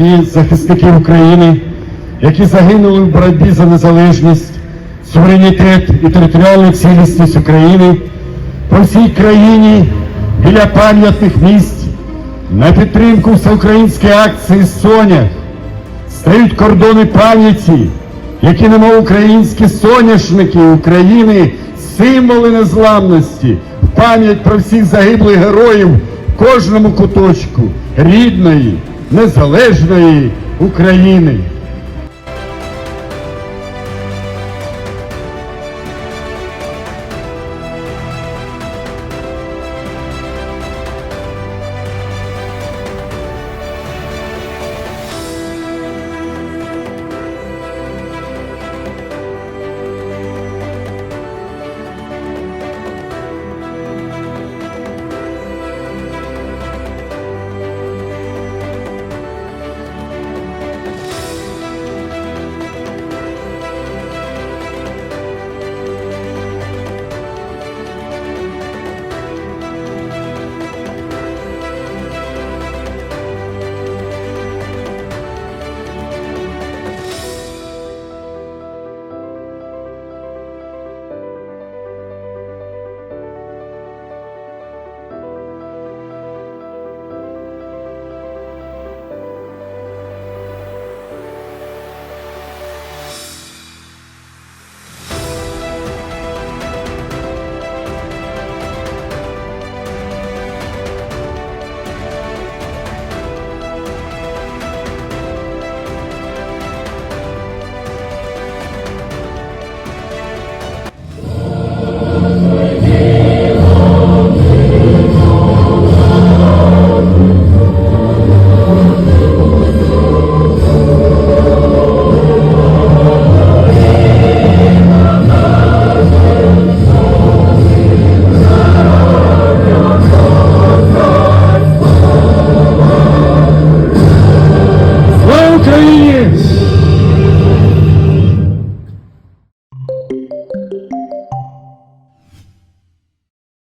ті захисники України, які загинули в боротьбі за незалежність, суверенітет і територіальну цілісність України по всій країні біля пам'ятних місць на підтримку всеукраїнської акції Соня стають кордони пам'яті, які немов українські соняшники України, символи незламності, пам'ять про всіх загиблих героїв в кожному куточку рідної, незалежної України.